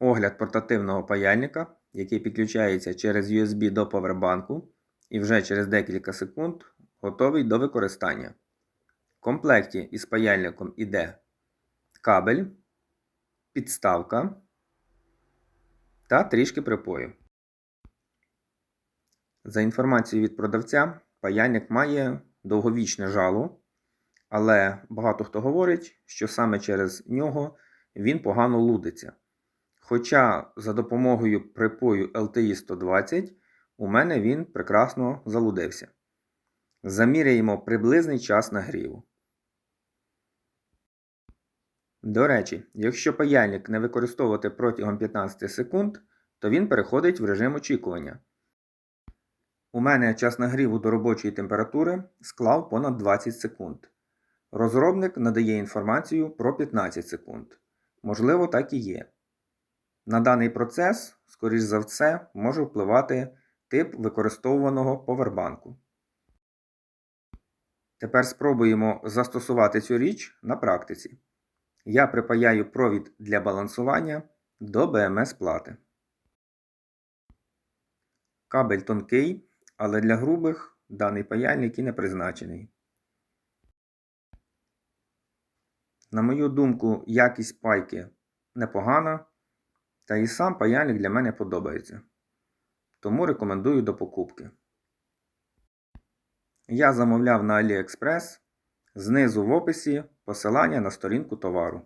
Огляд портативного паяльника, який підключається через USB до повербанку і вже через декілька секунд готовий до використання. В комплекті із паяльником іде кабель, підставка та трішки припою. За інформацією від продавця, паяльник має довговічне жало, але багато хто говорить, що саме через нього він погано лудиться. Хоча за допомогою припою LTI 120 у мене він прекрасно залудився. Заміряємо приблизний час нагріву. До речі, якщо паяльник не використовувати протягом 15 секунд, то він переходить в режим очікування. У мене час нагріву до робочої температури склав понад 20 секунд. Розробник надає інформацію про 15 секунд. Можливо, так і є. На даний процес, скоріш за все, може впливати тип використовуваного повербанку. Тепер спробуємо застосувати цю річ на практиці. Я припаяю провід для балансування до БМС плати. Кабель тонкий, але для грубих даний паяльник і не призначений. На мою думку, якість пайки непогана, та і сам паяльник для мене подобається. Тому рекомендую до покупки. Я замовляв на AliExpress. Знизу в описі посилання на сторінку товару.